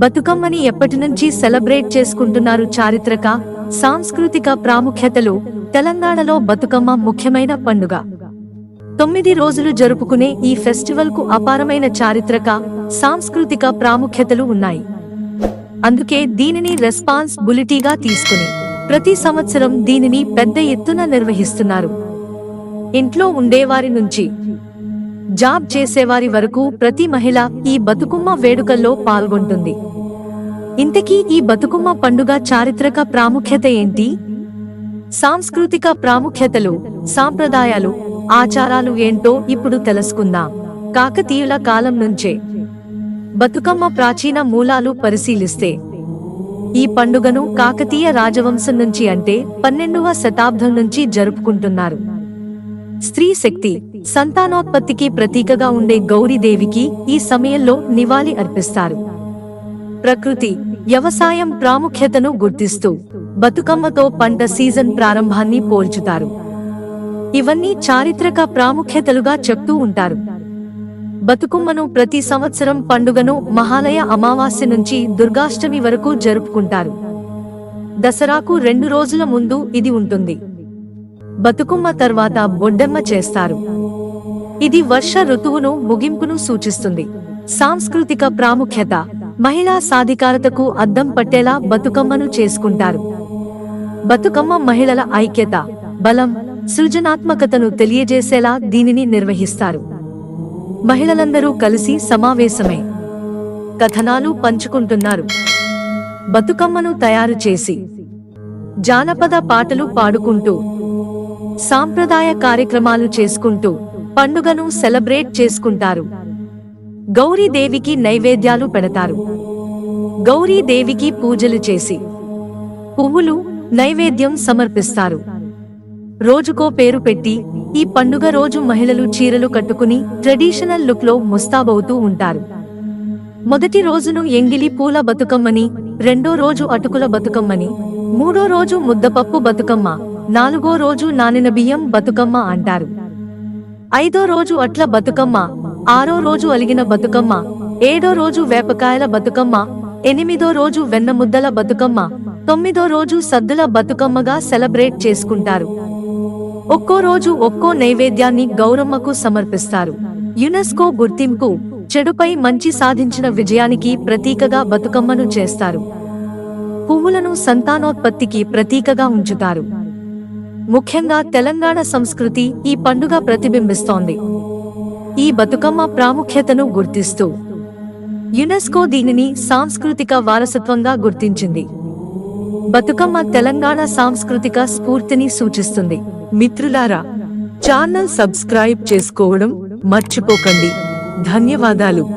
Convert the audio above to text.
బతుకమ్మని ఎప్పటి నుంచి సెలబ్రేట్ చేసుకుంటున్నారు చారిత్రక సాంస్కృతిక ప్రాముఖ్యతలు తెలంగాణలో బతుకమ్మ ముఖ్యమైన పండుగ. తొమ్మిది రోజులు జరుపుకునే ఈ ఫెస్టివల్కు అపారమైన చారిత్రక సాంస్కృతిక ప్రాముఖ్యతలు ఉన్నాయి. అందుకే దీనిని రెస్పాన్సిబిలిటీగా తీసుకుని ప్రతి సంవత్సరం దీనిని పెద్ద ఎత్తున నిర్వహిస్తున్నారు. ఇంట్లో ఉండేవారి నుంచి జాబ్ చేసేవారి వరకు ప్రతి మహిళ ఈ బతుకమ్మ వేడుకల్లో పాల్గొంటుంది. ఇంతకీ ఈ బతుకమ్మ పండుగ చారిత్రక ప్రాముఖ్యత ఏంటి? సాంస్కృతిక ప్రాముఖ్యతలు సాంప్రదాయాలు ఆచారాలు ఏంటో ఇప్పుడు తెలుసుకుందాం. కాకతీయుల కాలం నుంచే బతుకమ్మ ప్రాచీన మూలాలు పరిశీలిస్తే ఈ పండుగను కాకతీయ రాజవంశం నుంచి అంటే పన్నెండవ శతాబ్దం నుంచి జరుపుకుంటున్నారు. స్త్రీ శక్తి సంతానోత్పత్తికి ప్రతీకగా ఉండే గౌరీదేవికి ఈ సమయంలో నివాళి అర్పిస్తారు. ప్రకృతి వ్యవసాయం ప్రాముఖ్యతను గుర్తిస్తూ బతుకమ్మతో పంట సీజన్ ప్రారంభాన్ని పోల్చుతారు. ఇవన్నీ చారిత్రక ప్రాముఖ్యతలుగా చెప్తూ ఉంటారు. బతుకమ్మను ప్రతి సంవత్సరం పండుగను మహాలయ అమావాస్య నుంచి దుర్గాష్టమి వరకు జరుపుకుంటారు. దసరాకు రెండు రోజుల ముందు ఇది ఉంటుంది. బతుకమ్మ తర్వాత బొడ్డెమ్మ చేస్తారు. ఇది వర్ష ఋతువును ముగింపును సూచిస్తుంది. సాంస్కృతిక ప్రాముఖ్యత మహిళా సాధికారతకు అద్దం పట్టేలా బతుకమ్మను చేసుకుంటారు. బతుకమ్మ మహిళల ఐక్యత బలం సృజనాత్మకతను తెలియజేసేలా దీనిని నిర్వహిస్తారు. మహిళలందరూ కలిసి సమావేశమై. కథనాలు పంచుకుంటున్నారు. బతుకమ్మను తయారు చేసి జానపద పాటలు పాడుకుంటూ సాంప్రదాయ కార్యక్రమాలు చేసుకుంటూ పండుగను సెలబ్రేట్ చేసుకుంటారు. గౌరీదేవికి నైవేద్యాలు పెడతారు. గౌరీదేవికి పూజలు చేసి పువ్వులు నైవేద్యం సమర్పిస్తారు. రోజుకో పేరు పెట్టి ఈ పండుగ రోజు మహిళలు చీరలు కట్టుకుని ట్రెడిషనల్ లుక్లో ముస్తాబవుతూ ఉంటారు. మొదటి రోజును ఎంగిలి పూల బతుకమ్మని రెండో రోజు అటుకుల బతుకమ్మని మూడో రోజు ముద్దపప్పు బతుకమ్మ నాలుగో రోజు నానిన బియ్యం బతుకమ్మ అంటారు. ఐదో రోజు అట్ల బతుకమ్మ ఆరో రోజు అలిగిన బతుకమ్మ ఏడో రోజు వేపకాయల బతుకమ్మ ఎనిమిదో రోజు వెన్న ముద్దల బతుకమ్మ తొమ్మిదో రోజు సద్దుల బతుకమ్మగా సెలబ్రేట్ చేసుకుంటారు. ఒక్కో రోజు ఒక్కో నైవేద్యాన్ని గౌరమ్మకు సమర్పిస్తారు. యునెస్కో గుర్తింపు చెడుపై మంచి సాధించిన విజయానికి ప్రతీకగా బతుకమ్మను చేస్తారు. పువ్వులను సంతానోత్పత్తికి ప్రతీకగా ఉంచుతారు. ముఖ్యంగా తెలంగాణ సంస్కృతి ఈ పండుగ ప్రతిబింబిస్తోంది. ఈ బతుకమ్మ ప్రాముఖ్యతను గుర్తిస్తూ యునెస్కో దీనిని సాంస్కృతిక వారసత్వంగా గుర్తించింది. బతుకమ్మ తెలంగాణ సాంస్కృతిక స్ఫూర్తిని సూచిస్తుంది. మిత్రులారా ఛానల్ సబ్స్క్రైబ్ చేసుకోవడం మర్చిపోకండి. ధన్యవాదాలు.